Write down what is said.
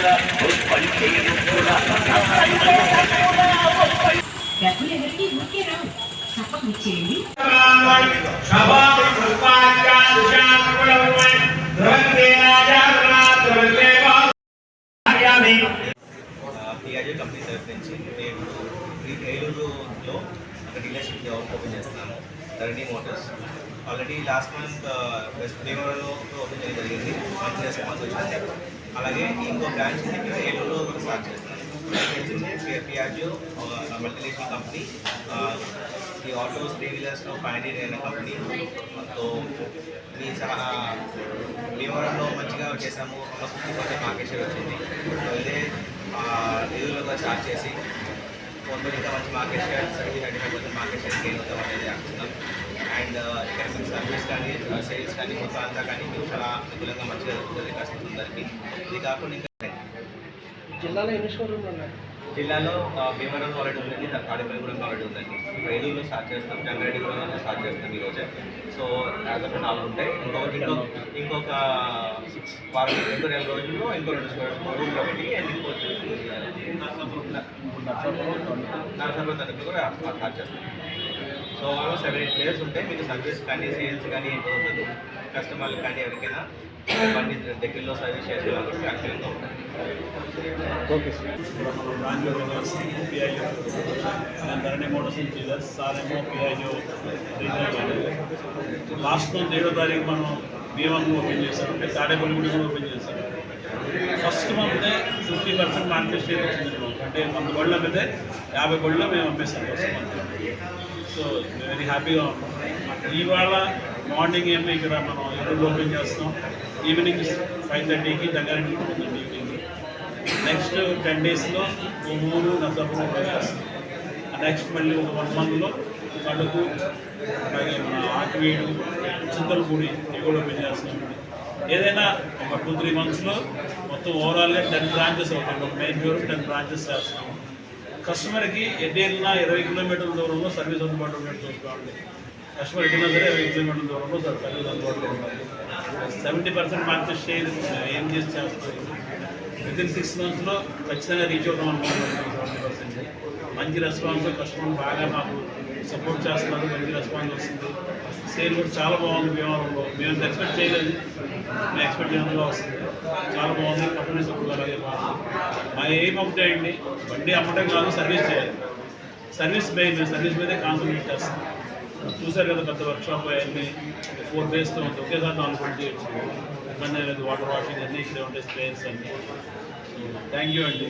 డబ్బులు PRG company తరఫు నుంచి నేను ఏలూరులో ఒక డీలర్షిప్ ఓపెన్ చేస్తున్నాను Dharani motors already last month west బెంగాల్లో ఓపెన్ చేయడం జరిగింది. మంచి రెస్పాన్స్ వచ్చింది. అలాగే ఇంకో బ్రాంచ్ మేము ఏలూరులో కూడా స్టార్ట్ చేస్తాం తెలిసిందే మల్టీనేషనల్ కంపెనీ ఈ ఆటోస్ త్రీ వీలర్స్లో పైనీర్ అయిన కంపెనీ. సో మీ చాలా భీమవరంలో మంచిగా చేసాము ఒక ఫిఫ్టీ పర్సెంట్ మార్కెట్ షేర్ వచ్చింది. సో ఇదే నిధులుగా స్టార్ట్ చేసి కొందరు ఇంకా మంచి market share thirty thirty five percent market share gain అవుతాం అనేది అనుకున్నాం అండ్ ఇక్కడ మీకు సర్వీస్ కానీ సేల్స్ కానీ మొత్తం అంతా కానీ మీకు చాలా అనుకూలంగా మంచిగా జరుగుతుంది కస్టమర్లకి ఇది కాకుండా ఇంకా జిల్లాలో ఎన్ని షోరూమ్లు ఉన్నాయి? జిల్లాలో ఆ, భీమవరం ఆల్రెడీ ఉందండి తాడేపల్లి కూడా ఆల్రెడీ ఉందండి. రైలులో స్టార్ట్ చేస్తాం జంగారెడ్డి కూడా స్టార్ట్ చేస్తాం ఈరోజే సో యాజ్ ఆఫ్ నాలుగు ఉంటాయి. ఇంకొక ఇంకొక ఇంకొక వారం ఇంకో నెల రోజుల్లో ఇంకో రెండు రూమ్లు ఒకటి అండ్ ఇంకోటి నరసంలో తరపు కూడా స్టార్ట్ చేస్తాం. So almost seven eight players ఉంటాయి మీకు సర్వీస్ కానీ సేల్స్ కానీ ఏంటో ఉంటుంది కస్టమర్లు కానీ ఎవరికైనా బండి దగ్గరలో సర్వీస్ చేసుకోవాలంటే యాక్చువల్గా ఉంటాయి ఓకే బ్రాంచ్లో పిఐఓ నేను ధరణి మోటార్స్ లాస్ట్ మంత్ ఏడో తారీఖు మనం భీమం ఓపెన్ చేశాం. అంటే తాడేపల్లి కూడా ఓపెన్ చేశాం. First month fifty percent market share వచ్చింది అంటే వంద బళ్ళు అమ్మితే యాభై బళ్ళు మేము అమ్మేస్తాం ఫస్ట్ మంత్. సో వెరీ హ్యాపీగా ఉన్నాం. ఇవాళ మార్నింగ్ ఏమో ఇక్కడ మనం ఎప్పుడు ఓపెన్ చేస్తాం ఈవినింగ్ ఫైవ్ థర్టీకి దగ్గర ఉంటుందండి ఈవినింగ్ నెక్స్ట్ టెన్ డేస్లో మూడు నర్సాపురం ఓపెన్ చేస్తాం. నెక్స్ట్ మళ్ళీ ఒక వన్ మంత్లో కడుపు అలాగే మన ఆకివీడు చింతలపూడి ఇవి కూడా ఓపెన్ చేస్తున్నాం ఏదైనా ఒక టూ త్రీ మంత్స్లో మొత్తం ఓవరాల్గా టెన్ బ్రాంచెస్ అవుతాయి. ఒక మెయిన్ షోరూమ్ టెన్ బ్రాంచెస్ చేస్తున్నాము. కస్టమర్కి ఎటు వెళ్ళినా ఇరవై కిలోమీటర్ల దూరంలో సర్వీస్ అందుబాటులో ఉన్నట్టు చూసుకోవాలి. కస్టమర్ ఎటున్నా సరే ఇరవై కిలోమీటర్ల దూరంలో సర్వీస్ అందుబాటులో ఉండాలి. సెవెంటీ పర్సెంట్ మార్కెట్ షేర్ ఏం చేసి చేస్తాం? విత్ ఇన్ సిక్స్ మంత్స్లో ఖచ్చితంగా రీచ్ అవుతాం అనుకుంటున్నాం. సెవెంటీ పర్సెంట్ మంచి రెస్పాన్స్ కస్టమర్ బాగా మాకు సపోర్ట్ చేస్తున్నారు. మంచి రెస్పాన్స్ వస్తుంది. సేల్ కూడా చాలా బాగుంది భీమవరంలో. మేము ఎక్స్పెక్ట్ చేయలేదు. మేము ఎక్స్పెక్ట్ చేయడంలో వస్తుంది. చాలా బాగుంది. కంపెనీ సపోర్ట్ అలాగే బాగుంది మా ఏం ఒకటే అండి బండి అమ్మటం కాదు సర్వీస్ చేయాలి. సర్వీస్ మెయిన్ మేము సర్వీస్ మీదే కాన్సన్ట్రేట్ చేస్తాం చూసారు కదా పెద్ద వర్క్షాప్ అవన్నీ. ఫోర్ డేస్తో ఉంది. ఒకేసారి నాలుగు పని చేయొచ్చు. ఇబ్బంది లేదు. వాటర్ వాషింగ్ అన్నీ ఇక్కడ ఉండే స్ప్రేయర్స్ అన్నీ. థ్యాంక్ యూ అండి.